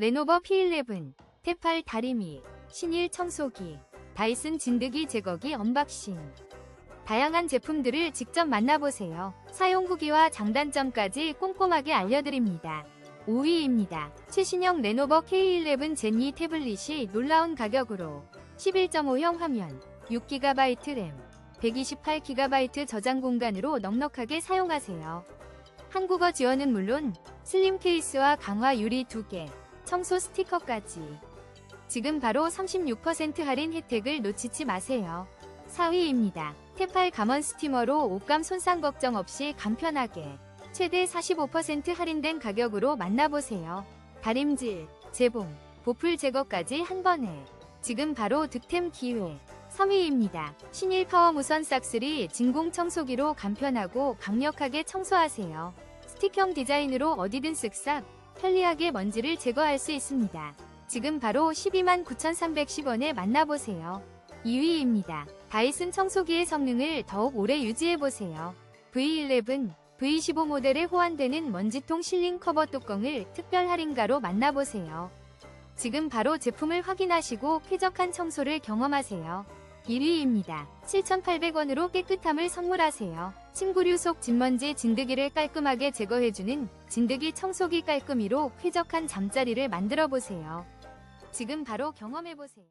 레노버 P11, 테팔 다리미, 신일 청소기, 다이슨 진드기 제거기 언박싱. 다양한 제품들을 직접 만나보세요. 사용 후기와 장단점까지 꼼꼼하게 알려드립니다. 5위입니다. 최신형 레노버 K11 제니 태블릿이 놀라운 가격으로 11.5형 화면, 6GB 램, 128GB 저장 공간으로 넉넉하게 사용하세요. 한국어 지원은 물론 슬림 케이스와 강화 유리 2개, 청소 스티커까지. 지금 바로 36% 할인 혜택을 놓치지 마세요. 4위입니다. 테팔 감원 스티머로 옷감 손상 걱정 없이 간편하게 최대 45% 할인된 가격으로 만나보세요. 다림질, 재봉, 보풀 제거까지 한 번에. 지금 바로 득템 기회. 3위입니다. 신일 파워 무선 싹쓸이 진공 청소기로 간편하고 강력하게 청소하세요. 스틱형 디자인으로 어디든 쓱싹 편리하게 먼지를 제거할 수 있습니다. 지금 바로 12만 9,310원에 만나보세요. 2위입니다. 다이슨 청소기의 성능을 더욱 오래 유지해보세요. V11, V15 모델에 호환되는 먼지통 실링 커버 뚜껑을 특별 할인가로 만나보세요. 지금 바로 제품을 확인하시고 쾌적한 청소를 경험하세요. 1위입니다. 7,800원으로 깨끗함을 선물하세요. 침구류 속 진먼지 진드기를 깔끔하게 제거해주는 진드기 청소기 깔끔이로 쾌적한 잠자리를 만들어 보세요. 지금 바로 경험해 보세요.